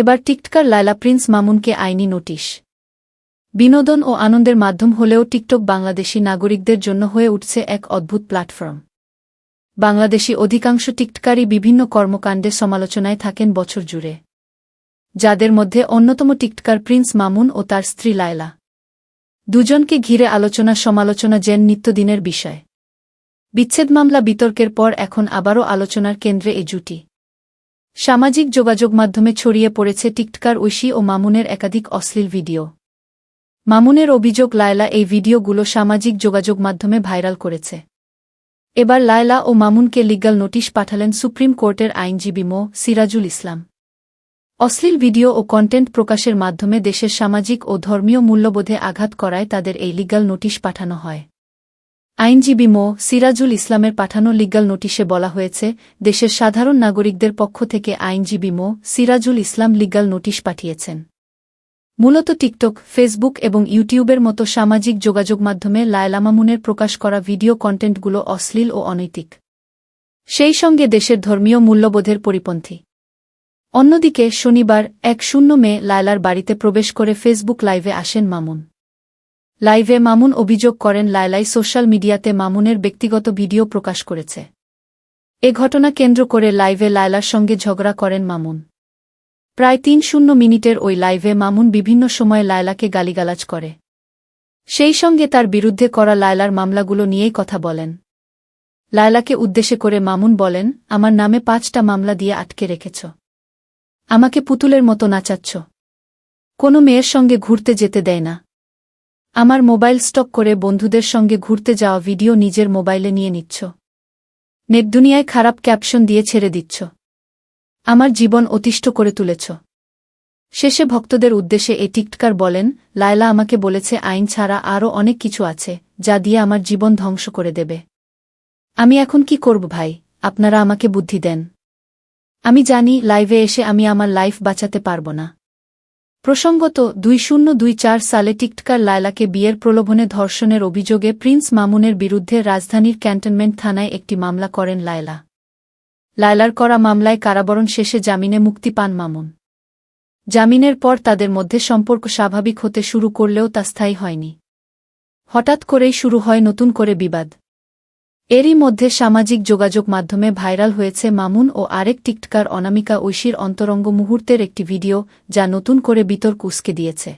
এবার TikToker Laila Prince মামুনকে আইনি notice. বিনোদন ও আনন্দের মাধ্যম হলেও টিকটক বাংলাদেশি নাগরিকদের জন্য হয়ে উঠছে এক অদ্ভুত প্ল্যাটফর্ম। বাংলাদেশি অধিকাংশ টিকটকারী বিভিন্ন কর্মকাণ্ডে সমালোচনায় থাকেন বছর জুড়ে। যাদের মধ্যে অন্যতম টিকটকার প্রিন্স মামুন ও তার স্ত্রী লায়লা। দুজনকে ঘিরে আলোচনা সমালোচনা যেন নিত্যদিনের বিষয়। বিচ্ছেদ মামলা বিতর্কের পর এখন আবারও আলোচনার কেন্দ্রে এ জুটি। সামাজিক যোগাযোগ মাধ্যমে ছড়িয়ে পড়েছে টিকটকার ঐশী ও মামুনের একাধিক অশ্লীল ভিডিও। মামুনের অভিযোগ, লায়লা এই ভিডিওগুলো সামাজিক যোগাযোগ মাধ্যমে ভাইরাল করেছে। এবার লায়লা ও মামুনকে লিগাল নোটিশ পাঠালেন সুপ্রিম কোর্টের আইনজীবী মো. সিরাজুল ইসলাম। অশ্লীল ভিডিও ও কন্টেন্ট প্রকাশের মাধ্যমে দেশের সামাজিক ও ধর্মীয় মূল্যবোধে আঘাত করায় তাদের এই লিগাল নোটিশ পাঠানো হয়। আইনজীবী মো. সিরাজুল ইসলামের পাঠানো লিগাল নোটিশে বলা হয়েছে, দেশের সাধারণ নাগরিকদের পক্ষ থেকে আইনজীবী মো. সিরাজুল ইসলাম লিগাল নোটিশ পাঠিয়েছেন। মূলত টিকটক, ফেসবুক এবং ইউটিউবের মতো সামাজিক যোগাযোগ মাধ্যমে লায়লা মামুনের প্রকাশ করা ভিডিও কন্টেন্টগুলো অশ্লীল ও অনৈতিক। সেই সঙ্গে দেশের ধর্মীয় মূল্যবোধের পরিপন্থী। অন্যদিকে শনিবার এক শূন্য মে লায়লার বাড়িতে প্রবেশ করে ফেসবুক লাইভে আসেন মামুন। লাইভে মামুন অভিযোগ করেন লায়লাই সোশ্যাল মিডিয়াতে মামুনের ব্যক্তিগত ভিডিও প্রকাশ করেছে। এ ঘটনা কেন্দ্র করে লাইভে লায়লার সঙ্গে ঝগড়া করেন মামুন। প্রায় তিন শূন্য মিনিটের ওই লাইভে মামুন বিভিন্ন সময় লায়লাকে গালিগালাজ করে। সেই সঙ্গে তার বিরুদ্ধে করা লায়লার মামলাগুলো নিয়েই কথা বলেন। লায়লাকে উদ্দেশ্যে করে মামুন বলেন, আমার নামে পাঁচটা মামলা দিয়ে আটকে রেখেছ। আমাকে পুতুলের মতো নাচাচ্ছ। কোনো মেয়ের সঙ্গে ঘুরতে যেতে দেয় না। আমার মোবাইল স্টক করে বন্ধুদের সঙ্গে ঘুরতে যাওয়া ভিডিও নিজের মোবাইলে নিয়ে নিচ্ছ। নেট দুনিয়ায় খারাপ ক্যাপশন দিয়ে ছেড়ে দিচ্ছ। আমার জীবন অতিষ্ঠ করে তুলেছ। শেষে ভক্তদের উদ্দেশ্যে এ টিকটকার বলেন, লায়লা আমাকে বলেছে আইন ছাড়া আরও অনেক কিছু আছে, যা দিয়ে আমার জীবন ধ্বংস করে দেবে। আমি এখন কি করব ভাই? আপনারা আমাকে বুদ্ধি দেন। আমি জানি, লাইভে এসে আমি আমার লাইফ বাঁচাতে পারব না। প্রসঙ্গত, দুই শূন্য দুই চার সালে টিকটকার লায়লাকে বিয়ের প্রলোভনে ধর্ষণের অভিযোগে প্রিন্স মামুনের বিরুদ্ধে রাজধানীর ক্যান্টনমেন্ট থানায় একটি মামলা করেন লায়লা। লায়লার করা মামলায় কারাবরণ শেষে জামিনে মুক্তি পান মামুন। জামিনের পর তাদের মধ্যে সম্পর্ক স্বাভাবিক হতে শুরু করলেও তা স্থায়ী হয়নি। হঠাৎ করেই শুরু হয় নতুন করে বিবাদ। এরই মধ্যে সামাজিক যোগাযোগ মাধ্যমে ভাইরাল হয়েছে মামুন ও আরেক টিকটকার অনামিকা ঐশীর অন্তরঙ্গ মুহূর্তের একটি ভিডিও, যা নতুন করে বিতর্ক উস্কে দিয়েছে।